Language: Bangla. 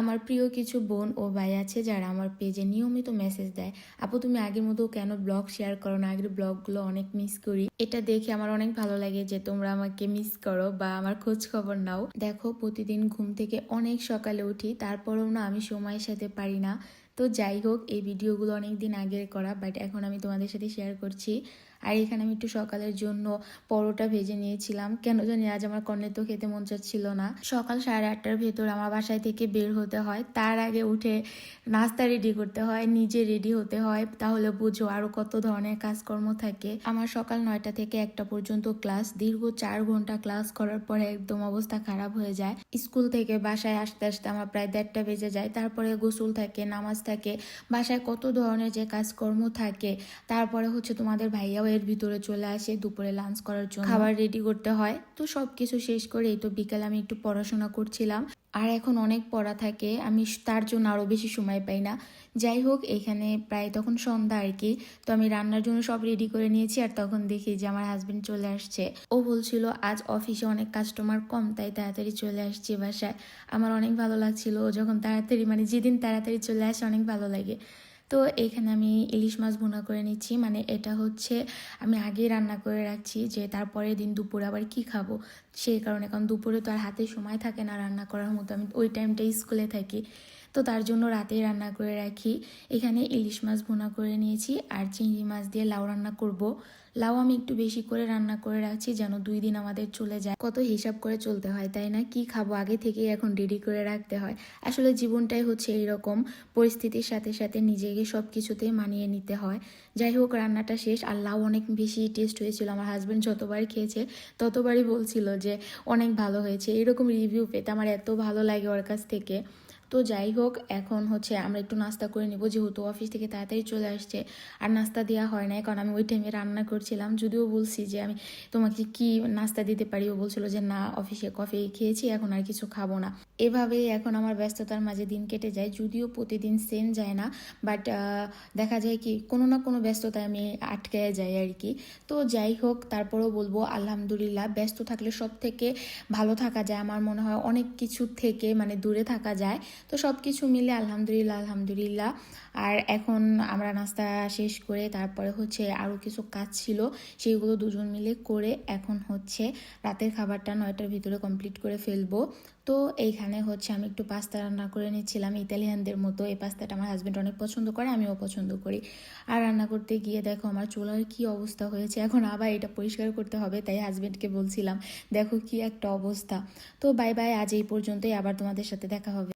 আমার প্রিয় কিছু বোন ও ভাই আছে যারা আমার পেজে নিয়মিত মেসেজ দেয়। আপু, তুমি আগের মতো কেন ব্লগ শেয়ার করো না? আগের ব্লগগুলো অনেক মিস করি। এটা দেখে আমার অনেক ভালো লাগে যে তোমরা আমাকে মিস করো বা আমার খোঁজ খবর নাও। দেখো, প্রতিদিন ঘুম থেকে অনেক সকালে উঠি, তারপরেও না আমি সময়ের সাথে পারি না। তো যাই হোক, এই ভিডিওগুলো অনেক দিন আগের করা বাট এখন আমি তোমাদের সাথে শেয়ার করছি। আর এখানে আমি একটু সকালের জন্য পরোটা ভেজে নিয়েছিলাম। কেন জানি আজ আমার কর্নে তো খেতে মন চাচ্ছিল না। সকাল সাড়ে আটটার ভেতর আমার বাসায় থেকে বের হতে হয়। তার আগে উঠে নাস্তা রেডি করতে হয়, নিজে রেডি হতে হয়। তাহলে বুঝো আরও কত ধরনের কাজকর্ম থাকে। আমার সকাল নয়টা থেকে একটা পর্যন্ত ক্লাস, দীর্ঘ চার ঘণ্টা ক্লাস করার পরে একদম অবস্থা খারাপ হয়ে যায়। স্কুল থেকে বাসায় আসতে আসতে আমার প্রায় দেড়টা বেজে যায়। তারপরে গোসল থাকে, নামাজ থাকে। বাসায় কত ধরনের যে কাজকর্ম থাকে, তারপরে হচ্ছে তোমাদের ভাইয়াও এর ভিতরে চলে আসে, দুপুরে লাঞ্চ করার জন্য খাবার রেডি করতে হয়। তো সব কিছু শেষ করে এই তো বিকালে আমি একটু পড়াশোনা করছিলাম। আর এখন অনেক পড়া থাকে, আমি তার জন্য আরও বেশি সময় পাই না। যাই হোক, এখানে প্রায় তখন সন্ধ্যা আর কি। তো আমি রান্নার জন্য সব রেডি করে নিয়েছি আর তখন দেখি যে আমার হাজবেন্ড চলে আসছে। ও বলছিল, আজ অফিসে অনেক কাস্টমার কম, তাই তাড়াতাড়ি চলে আসছে বাসায়। আমার অনেক ভালো লাগছিল। যখন তাড়াতাড়ি মানে যেদিন তাড়াতাড়ি চলে আসে, অনেক ভালো লাগে। তো এখানে আমি ইলিশ মাছ ভুনা করে নিচ্ছি। মানে এটা হচ্ছে আমি আগে রান্না করে রাখছি যে তারপরে দিন দুপুরে আবার কি খাব? সেই কারণে। কারণ দুপুরে তো আর হাতে সময় থাকে না রান্না করার মতো। আমি ওই টাইমটা স্কুলে থাকি। তো তার জন্য রাতেই রান্না করে রাখি। এখানে ইলিশ মাছ ভুনা করে নিয়েছি আর চিংড়ি মাছ দিয়ে লাউ রান্না করব। লাউ আমি একটু বেশি করে রান্না করে রাখছি যেন দুই দিন আমাদের চলে যায়। কত হিসাব করে চলতে হয়, তাই না? কি খাব? আগে থেকেই এখন রেডি করে রাখতে হয়। আসলে জীবনটাই হচ্ছে এইরকম। পরিস্থিতির সাথে সাথে নিজেকে সব কিছুতেই মানিয়ে নিতে হয়। যাই হোক, রান্নাটা শেষ। আর লাউ অনেক বেশি টেস্ট হয়েছিল। আমার হাজব্যান্ড যতবার খেয়েছে, ততবারই বলছিল যে, অনেক ভালো হয়েছে। এরকম রিভিউ পেতে আমার এত ভালো লাগে ওর কাছ থেকে। তো যাই হোক, এখন হচ্ছে আমরা একটু নাস্তা করে নিব, যেহেতু অফিস থেকে তাড়াতাড়ি চলে আসছে। আর নাস্তা দেওয়া হয় না কারণ আমি ওই টাইমে রান্না করছিলাম। যদিও বলছি যে আমি তোমাকে কি নাস্তা দিতে পারি? ও বলছিল যে না অফিসে কফি খেয়েছি, এখন আর কিছু খাব না। এভাবেই এখন আমার ব্যস্ততার মাঝে দিন কেটে যায়, যদিও প্রতিদিন সেম যায় না বাট দেখা যায় কি কোনো না কোনো ব্যস্ততায় আমি আটকে যাই আর কি। তো যাই হোক, তারপরেও বলব, আলহামদুলিল্লাহ, ব্যস্ত থাকলে সব থেকে ভালো থাকা যায়। আমার মনে হয় অনেক কিছু থেকে মানে দূরে থাকা যায়। তো সব কিছু মিলে আলহামদুলিল্লাহ আলহামদুলিল্লাহ। আর এখন আমরা নাস্তা শেষ করে তারপরে হচ্ছে আরও কিছু কাজ ছিল সেইগুলো দুজন মিলে করে এখন হচ্ছে রাতের খাবারটা নয়টার ভিতরে কমপ্লিট করে ফেলব। তো এইখানে হচ্ছে আমি একটু পাস্তা রান্না করে নিচ্ছিলাম, ইতালিয়ানদের মতো। এই পাস্তাটা আমার হাজব্যান্ড অনেক পছন্দ করে, আমিও পছন্দ করি। আর রান্না করতে গিয়ে দেখো আমার চুলার কি অবস্থা হয়েছে, এখন আবার এটা পরিষ্কার করতে হবে, তাই হাজব্যান্ডকে বলছিলাম, দেখো কি একটা অবস্থা। তো বাই বাই আজ এই পর্যন্তই, আবার তোমাদের সাথে দেখা হবে।